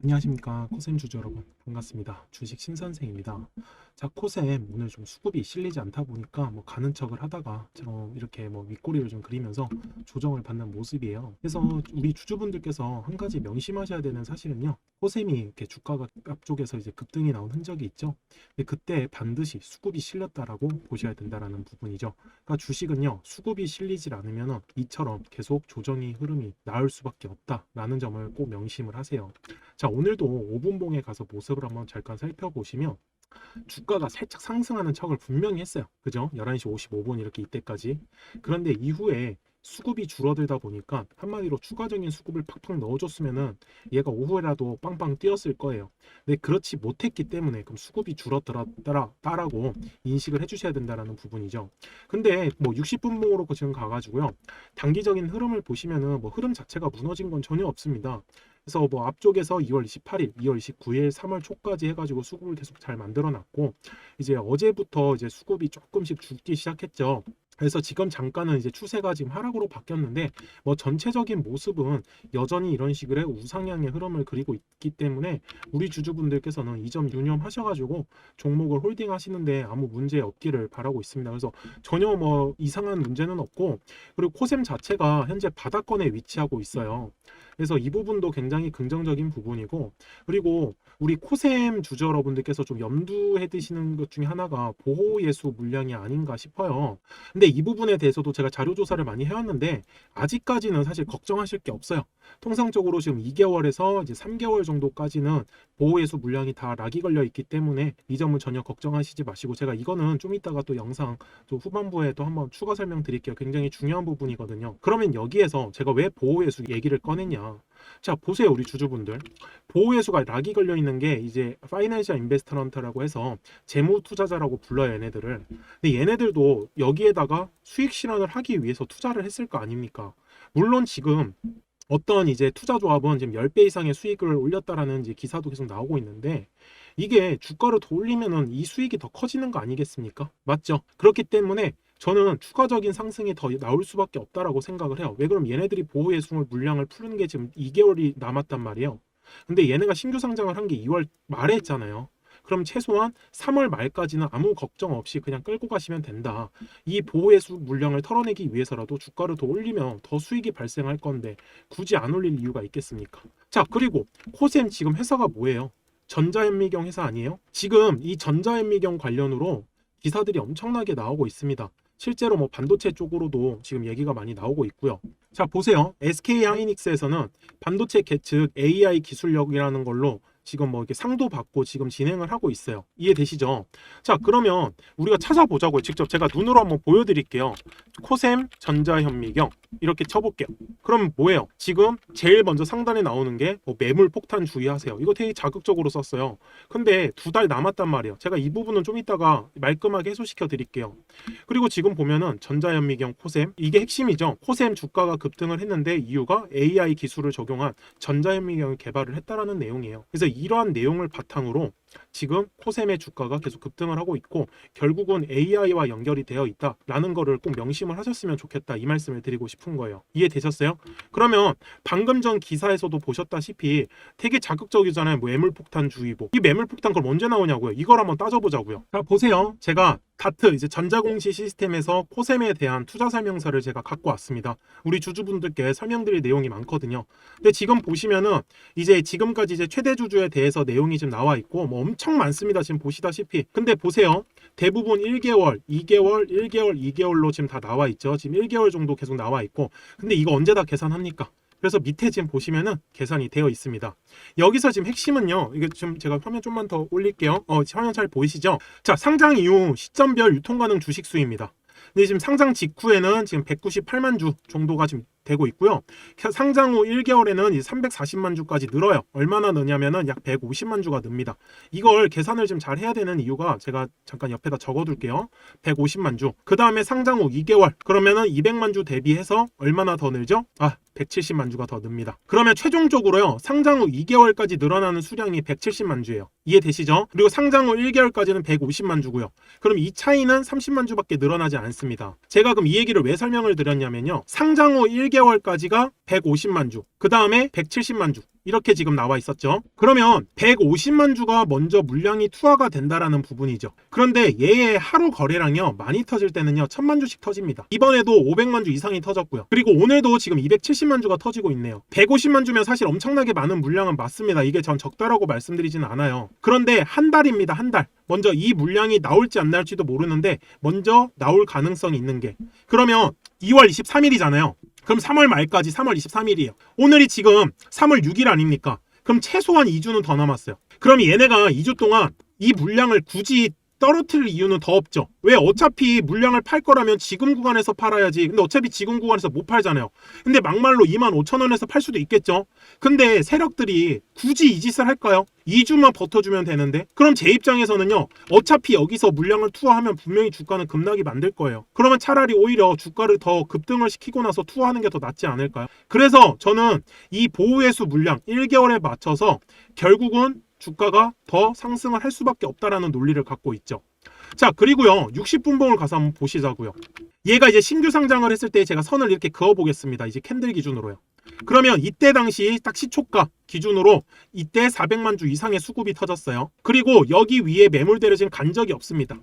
안녕하십니까. 코셈 주주 여러분 반갑습니다. 주식 신선생입니다. 자 코셈 오늘 좀 수급이 실리지 않다 보니까 뭐 가는 척을 하다가 좀 이렇게 뭐 윗꼬리를 좀 그리면서 조정을 받는 모습이에요. 그래서 우리 주주분들께서 한 가지 명심하셔야 되는 사실은요 코셈이 이렇게 주가가 앞쪽에서 이제 급등이 나온 흔적이 있죠? 근데 그때 반드시 수급이 실렸다라고 보셔야 된다라는 부분이죠. 그러니까 주식은요 수급이 실리질 않으면 이처럼 계속 조정이 흐름이 나올 수밖에 없다라는 점을 꼭 명심을 하세요 자, 오늘도 5분봉에 가서 모습을 한번 잠깐 살펴보시면 주가가 살짝 상승하는 척을 분명히 했어요. 그죠? 11시 55분 이렇게 이때까지. 그런데 이후에 수급이 줄어들다 보니까 한마디로 추가적인 수급을 팍팍 넣어줬으면은 얘가 오후에라도 빵빵 뛰었을 거예요. 근데 그렇지 못했기 때문에 그럼 수급이 줄어들었다라고 인식을 해주셔야 된다라는 부분이죠. 근데 뭐 60분 봉으로 지금 가가지고요. 단기적인 흐름을 보시면은 뭐 흐름 자체가 무너진 건 전혀 없습니다. 그래서 뭐 앞쪽에서 2월 28일, 2월 29일, 3월 초까지 해가지고 수급을 계속 잘 만들어놨고 이제 어제부터 이제 수급이 조금씩 죽기 시작했죠. 그래서 지금 잠깐은 이제 추세가 지금 하락으로 바뀌었는데 뭐 전체적인 모습은 여전히 이런 식의 우상향의 흐름을 그리고 있기 때문에 우리 주주분들께서는 이 점 유념하셔가지고 종목을 홀딩 하시는데 아무 문제 없기를 바라고 있습니다. 그래서 전혀 뭐 이상한 문제는 없고 그리고 코셈 자체가 현재 바닥권에 위치하고 있어요. 그래서 이 부분도 굉장히 긍정적인 부분이고 그리고 우리 코셈 주주 여러분들께서 좀 염두해 두시는 것 중에 하나가 보호 예수 물량이 아닌가 싶어요. 근데 이 부분에 대해서도 제가 자료 조사를 많이 해왔는데 아직까지는 사실 걱정하실 게 없어요. 통상적으로 지금 2개월에서 이제 3개월 정도까지는 보호 예수 물량이 다 락이 걸려 있기 때문에 이 점은 전혀 걱정하시지 마시고 제가 이거는 좀 이따가 또 영상 또 후반부에 또 한번 추가 설명 드릴게요. 굉장히 중요한 부분이거든요. 그러면 여기에서 제가 왜 보호 예수 얘기를 꺼냈냐? 자 보세요 우리 주주분들 보호예수가 락이 걸려 있는 게 이제 파이낸셜 인베스터런트라고 해서 재무 투자자라고 불러요 얘네들을 근데 얘네들도 여기에다가 수익 실현을 하기 위해서 투자를 했을 거 아닙니까 물론 지금 어떤 이제 투자 조합은 지금 10배 이상의 수익을 올렸다라는 이제 기사도 계속 나오고 있는데 이게 주가를 더 올리면은 이 수익이 더 커지는 거 아니겠습니까? 맞죠? 그렇기 때문에 저는 추가적인 상승이 더 나올 수밖에 없다라고 생각을 해요. 왜 그럼 얘네들이 보호 예수물 물량을 푸는 게 지금 2개월이 남았단 말이에요. 근데 얘네가 신규 상장을 한 게 2월 말에 했잖아요. 그럼 최소한 3월 말까지는 아무 걱정 없이 그냥 끌고 가시면 된다. 이 보호예수 물량을 털어내기 위해서라도 주가를 더 올리면 더 수익이 발생할 건데 굳이 안 올릴 이유가 있겠습니까? 자 그리고 코셈 지금 회사가 뭐예요? 전자현미경 회사 아니에요? 지금 이 전자현미경 관련으로 기사들이 엄청나게 나오고 있습니다. 실제로 뭐 반도체 쪽으로도 지금 얘기가 많이 나오고 있고요. 자 보세요. SK 하이닉스에서는 반도체 계측 AI 기술력이라는 걸로 지금 뭐 이렇게 상도 받고 지금 진행을 하고 있어요. 이해되시죠? 자 그러면 우리가 찾아보자고요. 직접 제가 눈으로 한번 보여드릴게요. 코셈 전자현미경 이렇게 쳐볼게요. 그럼 뭐예요? 지금 제일 먼저 상단에 나오는 게 뭐 매물 폭탄 주의하세요. 이거 되게 자극적으로 썼어요. 근데 두 달 남았단 말이에요. 제가 이 부분은 좀 이따가 말끔하게 해소시켜 드릴게요. 그리고 지금 보면은 전자현미경 코셈 이게 핵심이죠. 코셈 주가가 급등을 했는데 이유가 AI 기술을 적용한 전자현미경을 개발을 했다라는 내용이에요. 그래서 이러한 내용을 바탕으로 지금 코셈의 주가가 계속 급등을 하고 있고 결국은 AI와 연결이 되어 있다라는 거를 꼭 명심을 하셨으면 좋겠다 이 말씀을 드리고 싶은 거예요. 이해되셨어요? 그러면 방금 전 기사에서도 보셨다시피 되게 자극적이잖아요. 뭐 매물폭탄 주의보. 이 매물폭탄 그럼 언제 나오냐고요? 이걸 한번 따져보자고요. 자 보세요. 제가 다트 이제 전자공시 시스템에서 코셈에 대한 투자 설명서를 제가 갖고 왔습니다. 우리 주주분들께 설명드릴 내용이 많거든요. 근데 지금 보시면은 이제 지금까지 이제 최대 주주에 대해서 내용이 좀 나와 있고 뭐 엄청 많습니다. 지금 보시다시피. 근데 보세요. 대부분 1개월, 2개월, 1개월, 2개월로 지금 다 나와 있죠. 지금 1개월 정도 계속 나와 있고. 근데 이거 언제 다 계산합니까? 그래서 밑에 지금 보시면은 계산이 되어 있습니다. 여기서 지금 핵심은요. 이게 지금 제가 화면 좀만 더 올릴게요. 어, 화면 잘 보이시죠? 자, 상장 이후 시점별 유통 가능 주식 수입니다. 근데 지금 상장 직후에는 지금 198만 주 정도가 지금 되고 있고요. 상장 후 1개월에는 이 340만 주까지 늘어요. 얼마나 느냐면은 약 150만 주가 늡니다. 이걸 계산을 좀 잘 해야 되는 이유가 제가 잠깐 옆에다 적어둘게요. 150만 주. 그 다음에 상장 후 2개월. 그러면은 200만 주 대비해서 얼마나 더 늘죠? 아, 170만 주가 더 늡니다. 그러면 최종적으로요. 상장 후 2개월까지 늘어나는 수량이 170만 주예요. 이해되시죠? 그리고 상장 후 1개월까지는 150만 주고요. 그럼 이 차이는 30만 주밖에 늘어나지 않습니다. 제가 그럼 이 얘기를 왜 설명을 드렸냐면요. 상장 후 1개월까지가 150만 주. 그 다음에 170만 주. 이렇게 지금 나와 있었죠. 그러면 150만 주가 먼저 물량이 투하가 된다라는 부분이죠. 그런데 얘의 하루 거래량이요. 많이 터질 때는요. 1000만 주씩 터집니다. 이번에도 500만 주 이상이 터졌고요. 그리고 오늘도 지금 270만 주가 터지고 있네요. 150만 주면 사실 엄청나게 많은 물량은 맞습니다. 이게 전 적다라고 말씀드리지는 않아요. 그런데 한 달입니다. 한 달. 먼저 이 물량이 나올지 안 나올지도 모르는데 먼저 나올 가능성이 있는 게 그러면 2월 23일이잖아요. 그럼 3월 말까지 3월 23일이에요. 오늘이 지금 3월 6일 아닙니까? 그럼 최소한 2주는 더 남았어요. 그럼 얘네가 2주 동안 이 물량을 굳이 떨어뜨릴 이유는 더 없죠. 왜 어차피 물량을 팔 거라면 지금 구간에서 팔아야지. 근데 어차피 지금 구간에서 못 팔잖아요. 근데 막말로 2만 5천 원에서 팔 수도 있겠죠. 근데 세력들이 굳이 이 짓을 할까요? 2주만 버텨주면 되는데 그럼 제 입장에서는요 어차피 여기서 물량을 투하하면 분명히 주가는 급락이 만들 거예요 그러면 차라리 오히려 주가를 더 급등을 시키고 나서 투하하는 게 더 낫지 않을까요 그래서 저는 이 보호해수 물량 1개월에 맞춰서 결국은 주가가 더 상승을 할 수밖에 없다라는 논리를 갖고 있죠 자 그리고요 60분봉을 가서 한번 보시자고요 얘가 이제 신규 상장을 했을 때 제가 선을 이렇게 그어 보겠습니다 이제 캔들 기준으로요 그러면 이때 당시 딱 시초가 기준으로 이때 400만 주 이상의 수급이 터졌어요. 그리고 여기 위에 매물대를 지금 간 적이 없습니다.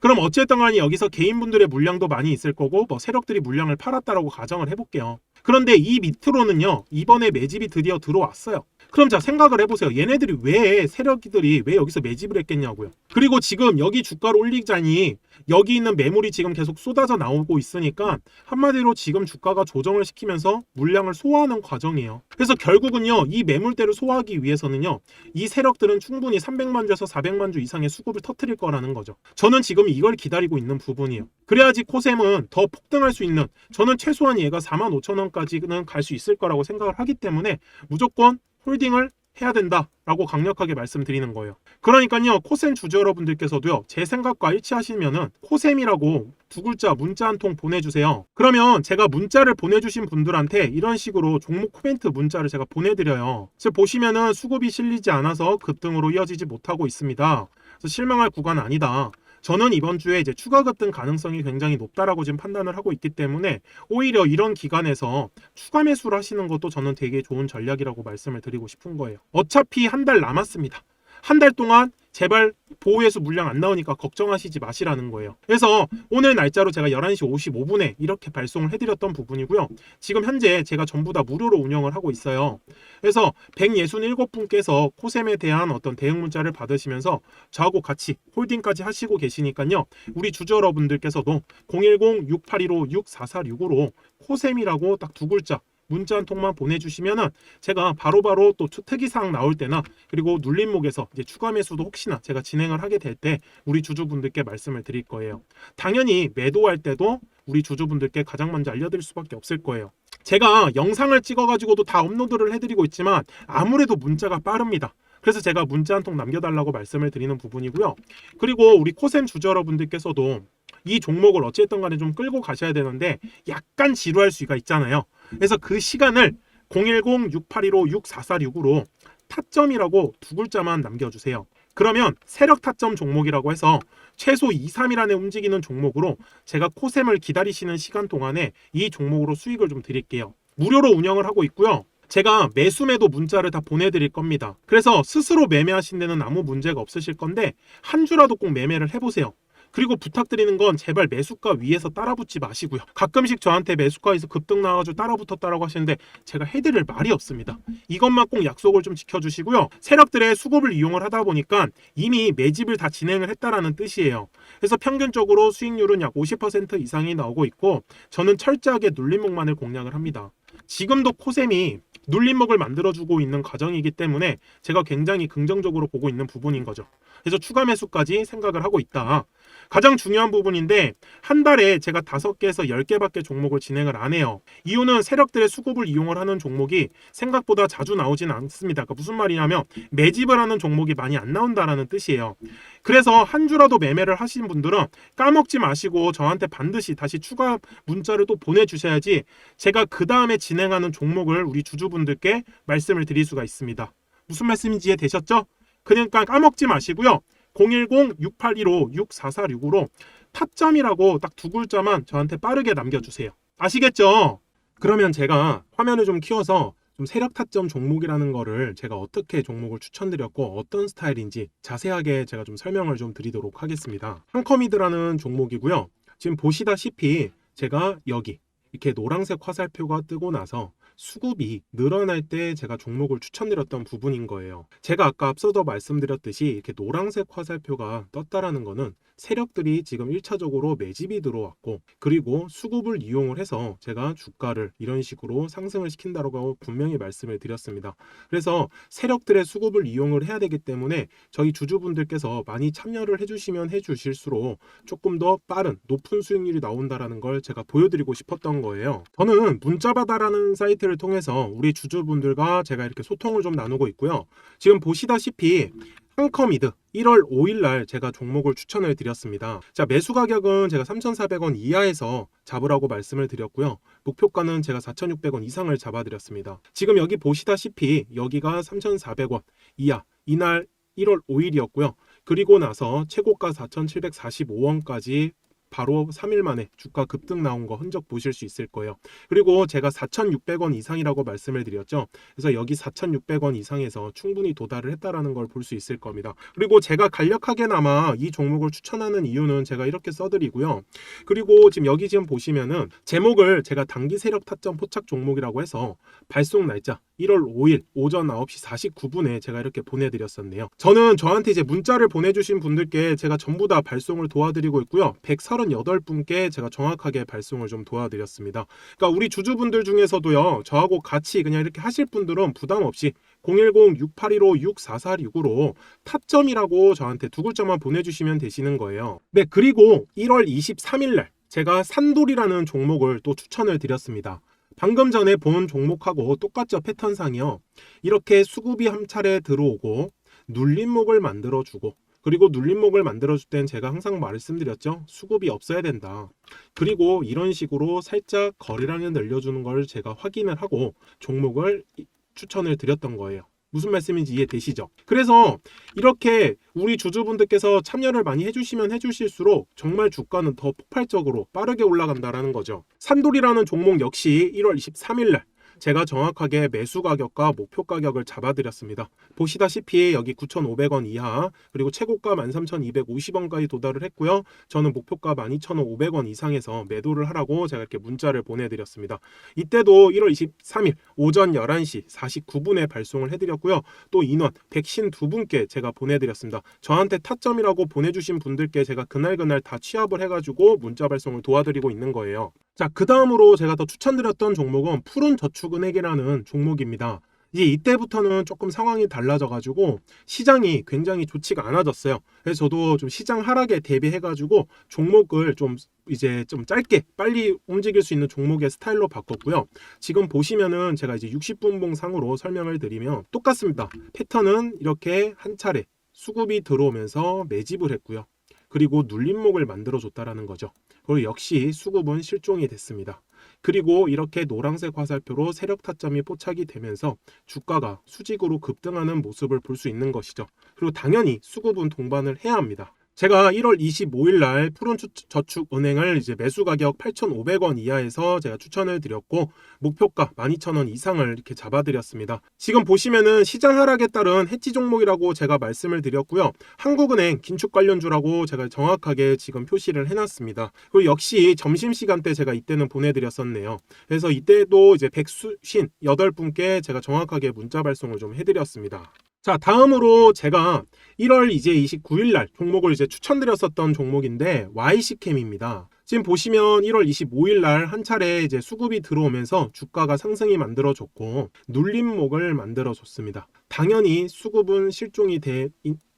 그럼 어쨌든 간에 여기서 개인분들의 물량도 많이 있을 거고 뭐 세력들이 물량을 팔았다라고 가정을 해볼게요. 그런데 이 밑으로는요 이번에 매집이 드디어 들어왔어요. 그럼 자 생각을 해보세요. 얘네들이 왜 세력들이 왜 여기서 매집을 했겠냐고요. 그리고 지금 여기 주가를 올리자니 여기 있는 매물이 지금 계속 쏟아져 나오고 있으니까 한마디로 지금 주가가 조정을 시키면서 물량을 소화하는 과정이에요. 그래서 결국은요 이 매물대를 소화하기 위해서는요 이 세력들은 충분히 300만 주에서 400만 주 이상의 수급을 터트릴 거라는 거죠. 저는 지금 이걸 기다리고 있는 부분이에요. 그래야지 코셈은 더 폭등할 수 있는 저는 최소한 얘가 4만 5천 원까지는 갈 수 있을 거라고 생각을 하기 때문에 무조건 홀딩을 해야 된다라고 강력하게 말씀드리는 거예요. 그러니까요, 코셈 주주 여러분들께서도요, 제 생각과 일치하시면은 코셈이라고 두 글자 문자 한 통 보내주세요. 그러면 제가 문자를 보내주신 분들한테 이런 식으로 종목 코멘트 문자를 제가 보내드려요. 지금 보시면은 수급이 실리지 않아서 급등으로 이어지지 못하고 있습니다. 실망할 구간 아니다. 저는 이번 주에 이제 추가 급등 가능성이 굉장히 높다라고 지금 판단을 하고 있기 때문에 오히려 이런 기간에서 추가 매수를 하시는 것도 저는 되게 좋은 전략이라고 말씀을 드리고 싶은 거예요. 어차피 한 달 남았습니다. 한 달 동안 제발 보호해수 물량 안 나오니까 걱정하시지 마시라는 거예요. 그래서 오늘 날짜로 제가 11시 55분에 이렇게 발송을 해드렸던 부분이고요. 지금 현재 제가 전부 다 무료로 운영을 하고 있어요. 그래서 167분께서 코셈에 대한 어떤 대응 문자를 받으시면서 저하고 같이 홀딩까지 하시고 계시니까요. 우리 주주 여러분들께서도 010-6815-6446으로 코셈이라고 딱 두 글자 문자 한 통만 보내주시면은 제가 바로 바로 또 특이사항 나올 때나 그리고 눌림목에서 이제 추가 매수도 혹시나 제가 진행을 하게 될 때 우리 주주분들께 말씀을 드릴 거예요. 당연히 매도할 때도 우리 주주분들께 가장 먼저 알려드릴 수밖에 없을 거예요. 제가 영상을 찍어가지고도 다 업로드를 해드리고 있지만 아무래도 문자가 빠릅니다. 그래서 제가 문자 한 통 남겨달라고 말씀을 드리는 부분이고요. 그리고 우리 코셈 주주 여러분들께서도 이 종목을 어찌됐든 간에 좀 끌고 가셔야 되는데 약간 지루할 수가 있잖아요. 그래서 그 시간을 010-6815-6446으로 타점이라고 두 글자만 남겨주세요. 그러면 세력 타점 종목이라고 해서 최소 2, 3일 안에 움직이는 종목으로 제가 코셈을 기다리시는 시간 동안에 이 종목으로 수익을 좀 드릴게요. 무료로 운영을 하고 있고요. 제가 매수매도 문자를 다 보내드릴 겁니다. 그래서 스스로 매매하신 데는 아무 문제가 없으실 건데 한 주라도 꼭 매매를 해보세요. 그리고 부탁드리는 건 제발 매수가 위에서 따라붙지 마시고요. 가끔씩 저한테 매수가에서 급등 나와가지고 따라붙었다라고 하시는데 제가 해드릴 말이 없습니다. 이것만 꼭 약속을 좀 지켜주시고요. 세력들의 수급을 이용을 하다 보니까 이미 매집을 다 진행을 했다라는 뜻이에요. 그래서 평균적으로 수익률은 약 50% 이상이 나오고 있고 저는 철저하게 눌림목만을 공략을 합니다. 지금도 코셈이 눌림목을 만들어주고 있는 과정이기 때문에 제가 굉장히 긍정적으로 보고 있는 부분인 거죠. 그래서 추가 매수까지 생각을 하고 있다. 가장 중요한 부분인데 한 달에 제가 다섯 개에서 열 개밖에 종목을 진행을 안 해요. 이유는 세력들의 수급을 이용을 하는 종목이 생각보다 자주 나오진 않습니다. 그러니까 무슨 말이냐면 매집을 하는 종목이 많이 안 나온다라는 뜻이에요. 그래서 한 주라도 매매를 하신 분들은 까먹지 마시고 저한테 반드시 다시 추가 문자를 또 보내주셔야지 제가 그 다음에 진행하는 종목을 우리 주주분들께 말씀을 드릴 수가 있습니다. 무슨 말씀인지 이해되셨죠? 그러니까 까먹지 마시고요. 010-6815-6446으로 타점이라고 딱 두 글자만 저한테 빠르게 남겨주세요. 아시겠죠? 그러면 제가 화면을 좀 키워서 좀 세력 타점 종목이라는 거를 제가 어떻게 종목을 추천드렸고 어떤 스타일인지 자세하게 제가 좀 설명을 좀 드리도록 하겠습니다. 한커미드라는 종목이고요. 지금 보시다시피 제가 여기 이렇게 노란색 화살표가 뜨고 나서 수급이 늘어날 때 제가 종목을 추천드렸던 부분인 거예요. 제가 아까 앞서도 말씀드렸듯이 이렇게 노란색 화살표가 떴다라는 거는 세력들이 지금 1차적으로 매집이 들어왔고 그리고 수급을 이용을 해서 제가 주가를 이런 식으로 상승을 시킨다라고 분명히 말씀을 드렸습니다. 그래서 세력들의 수급을 이용을 해야 되기 때문에 저희 주주분들께서 많이 참여를 해주시면 해주실수록 조금 더 빠른 높은 수익률이 나온다라는 걸 제가 보여드리고 싶었던 거예요. 저는 문자바다라는 사이트를 통해서 우리 주주분들과 제가 이렇게 소통을 좀 나누고 있고요. 지금 보시다시피 한커미드 1월 5일 날 제가 종목을 추천을 드렸습니다. 자, 매수 가격은 제가 3,400원 이하에서 잡으라고 말씀을 드렸고요. 목표가는 제가 4,600원 이상을 잡아 드렸습니다. 지금 여기 보시다시피 여기가 3,400원 이하 이날 1월 5일이었고요. 그리고 나서 최고가 4,745원까지 바로 3일 만에 주가 급등 나온 거 흔적 보실 수 있을 거예요. 그리고 제가 4,600원 이상이라고 말씀을 드렸죠. 그래서 여기 4,600원 이상에서 충분히 도달을 했다라는 걸 볼 수 있을 겁니다. 그리고 제가 간략하게나마 이 종목을 추천하는 이유는 제가 이렇게 써드리고요. 그리고 지금 여기 지금 보시면은 제목을 제가 단기 세력 타점 포착 종목이라고 해서 발송 날짜 1월 5일 오전 9시 49분에 제가 이렇게 보내드렸었네요. 저는 저한테 이제 문자를 보내주신 분들께 제가 전부 다 발송을 도와드리고 있고요. 138분께 제가 정확하게 발송을 좀 도와드렸습니다. 그러니까 우리 주주분들 중에서도요. 저하고 같이 그냥 이렇게 하실 분들은 부담 없이 010-6815-6446으로 타점이라고 저한테 두 글자만 보내주시면 되시는 거예요. 네, 그리고 1월 23일 날 제가 산돌이라는 종목을 또 추천을 드렸습니다. 방금 전에 본 종목하고 똑같죠 패턴상이요. 이렇게 수급이 한 차례 들어오고 눌림목을 만들어주고 그리고 눌림목을 만들어줄 땐 제가 항상 말씀드렸죠. 수급이 없어야 된다. 그리고 이런 식으로 살짝 거래량을 늘려주는 걸 제가 확인을 하고 종목을 추천을 드렸던 거예요. 무슨 말씀인지 이해되시죠? 그래서 이렇게 우리 주주분들께서 참여를 많이 해주시면 해주실수록 정말 주가는 더 폭발적으로 빠르게 올라간다라는 거죠. 산돌이라는 종목 역시 1월 23일 날 제가 정확하게 매수 가격과 목표 가격을 잡아드렸습니다. 보시다시피 여기 9,500원 이하 그리고 최고가 13,250원까지 도달을 했고요. 저는 목표가 12,500원 이상에서 매도를 하라고 제가 이렇게 문자를 보내드렸습니다. 이때도 1월 23일 오전 11시 49분에 발송을 해드렸고요. 또 인원 152분께 제가 보내드렸습니다. 저한테 타점이라고 보내주신 분들께 제가 그날그날 다 취합을 해가지고 문자 발송을 도와드리고 있는 거예요. 자, 그 다음으로 제가 더 추천드렸던 종목은 푸른 저축은행이라는 종목입니다. 이제 이때부터는 조금 상황이 달라져가지고 시장이 굉장히 좋지가 않아졌어요. 그래서 저도 좀 시장 하락에 대비해가지고 종목을 좀 이제 좀 짧게 빨리 움직일 수 있는 종목의 스타일로 바꿨고요. 지금 보시면은 제가 이제 60분봉 상으로 설명을 드리면 똑같습니다. 패턴은 이렇게 한 차례 수급이 들어오면서 매집을 했고요. 그리고 눌림목을 만들어 줬다라는 거죠. 그리고 역시 수급은 실종이 됐습니다. 그리고 이렇게 노란색 화살표로 세력 타점이 포착이 되면서 주가가 수직으로 급등하는 모습을 볼 수 있는 것이죠. 그리고 당연히 수급은 동반을 해야 합니다. 제가 1월 25일 날 푸른저축은행을 이제 매수 가격 8,500원 이하에서 제가 추천을 드렸고 목표가 12,000원 이상을 이렇게 잡아드렸습니다. 지금 보시면은 시장 하락에 따른 해지 종목이라고 제가 말씀을 드렸고요. 한국은행 긴축 관련주라고 제가 정확하게 지금 표시를 해놨습니다. 그리고 역시 점심시간 때 제가 이때는 보내드렸었네요. 그래서 이때도 이제 백수신 8분께 제가 정확하게 문자 발송을 좀 해드렸습니다. 자, 다음으로 제가 1월 이제 29일 날 종목을 이제 추천드렸었던 종목인데 YC캠입니다. 지금 보시면 1월 25일 날 한 차례 이제 수급이 들어오면서 주가가 상승이 만들어졌고 눌림목을 만들어줬습니다. 당연히 수급은 실종이 돼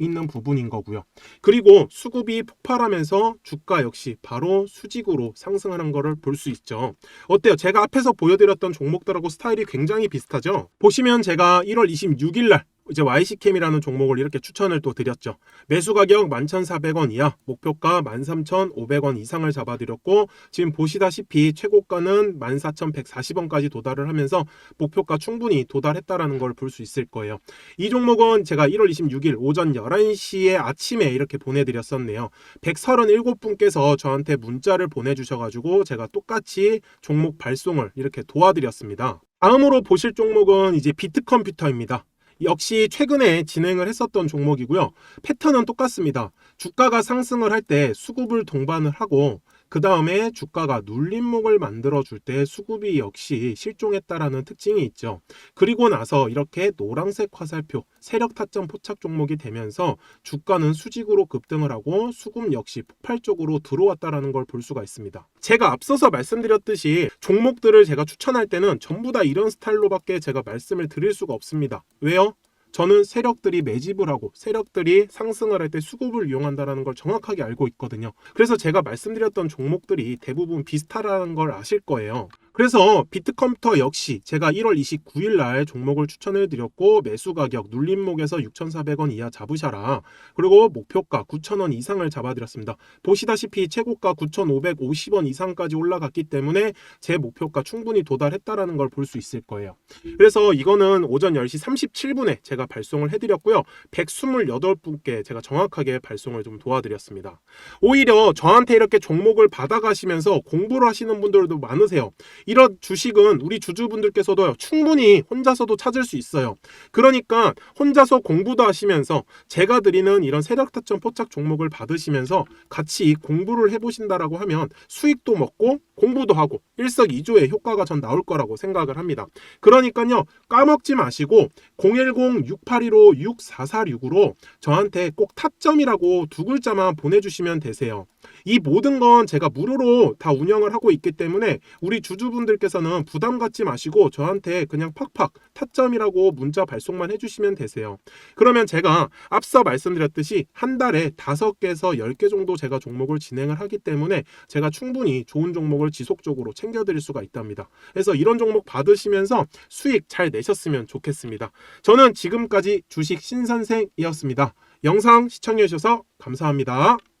있는 부분인 거고요. 그리고 수급이 폭발하면서 주가 역시 바로 수직으로 상승하는 것을 볼 수 있죠. 어때요? 제가 앞에서 보여드렸던 종목들하고 스타일이 굉장히 비슷하죠? 보시면 제가 1월 26일 날 이제 YC캠이라는 종목을 이렇게 추천을 또 드렸죠. 매수 가격 11,400원 이하, 목표가 13,500원 이상을 잡아드렸고 지금 보시다시피 최고가는 14,140원까지 도달을 하면서 목표가 충분히 도달했다라는 걸 볼 수 있을 거예요. 이 종목은 제가 1월 26일 오전 11시에 아침에 이렇게 보내드렸었네요. 137분께서 저한테 문자를 보내주셔가지고 제가 똑같이 종목 발송을 이렇게 도와드렸습니다. 다음으로 보실 종목은 이제 비트컴퓨터입니다. 역시 최근에 진행을 했었던 종목이고요. 패턴은 똑같습니다. 주가가 상승을 할 때 수급을 동반을 하고 그 다음에 주가가 눌림목을 만들어 줄 때 수급이 역시 실종했다라는 특징이 있죠. 그리고 나서 이렇게 노란색 화살표 세력 타점 포착 종목이 되면서 주가는 수직으로 급등을 하고 수급 역시 폭발적으로 들어왔다라는 걸 볼 수가 있습니다. 제가 앞서서 말씀드렸듯이 종목들을 제가 추천할 때는 전부 다 이런 스타일로밖에 제가 말씀을 드릴 수가 없습니다. 왜요? 저는 세력들이 매집을 하고 세력들이 상승을 할 때 수급을 이용한다는 걸 정확하게 알고 있거든요. 그래서 제가 말씀드렸던 종목들이 대부분 비슷하다는 걸 아실 거예요. 그래서 비트컴퓨터 역시 제가 1월 29일 날 종목을 추천해 드렸고 매수 가격 눌림목에서 6,400원 이하 잡으셔라. 그리고 목표가 9,000원 이상을 잡아 드렸습니다. 보시다시피 최고가 9,550원 이상까지 올라갔기 때문에 제 목표가 충분히 도달했다라는 걸 볼 수 있을 거예요. 그래서 이거는 오전 10시 37분에 제가 발송을 해드렸고요. 128분께 제가 정확하게 발송을 좀 도와드렸습니다. 오히려 저한테 이렇게 종목을 받아가시면서 공부를 하시는 분들도 많으세요. 이런 주식은 우리 주주분들께서도 충분히 혼자서도 찾을 수 있어요. 그러니까 혼자서 공부도 하시면서 제가 드리는 이런 세력 타점 포착 종목을 받으시면서 같이 공부를 해보신다라고 하면 수익도 먹고 공부도 하고 일석이조의 효과가 전 나올 거라고 생각을 합니다. 그러니까요 까먹지 마시고 010-6815-6446으로 저한테 꼭 타점이라고 두 글자만 보내주시면 되세요. 이 모든 건 제가 무료로 다 운영을 하고 있기 때문에 우리 주주분들께서는 부담 갖지 마시고 저한테 그냥 팍팍 타점이라고 문자 발송만 해주시면 되세요. 그러면 제가 앞서 말씀드렸듯이 한 달에 다섯 개에서 열개 정도 제가 종목을 진행을 하기 때문에 제가 충분히 좋은 종목을 지속적으로 챙겨드릴 수가 있답니다. 그래서 이런 종목 받으시면서 수익 잘 내셨으면 좋겠습니다. 저는 지금까지 주식 신선생이었습니다. 영상 시청해주셔서 감사합니다.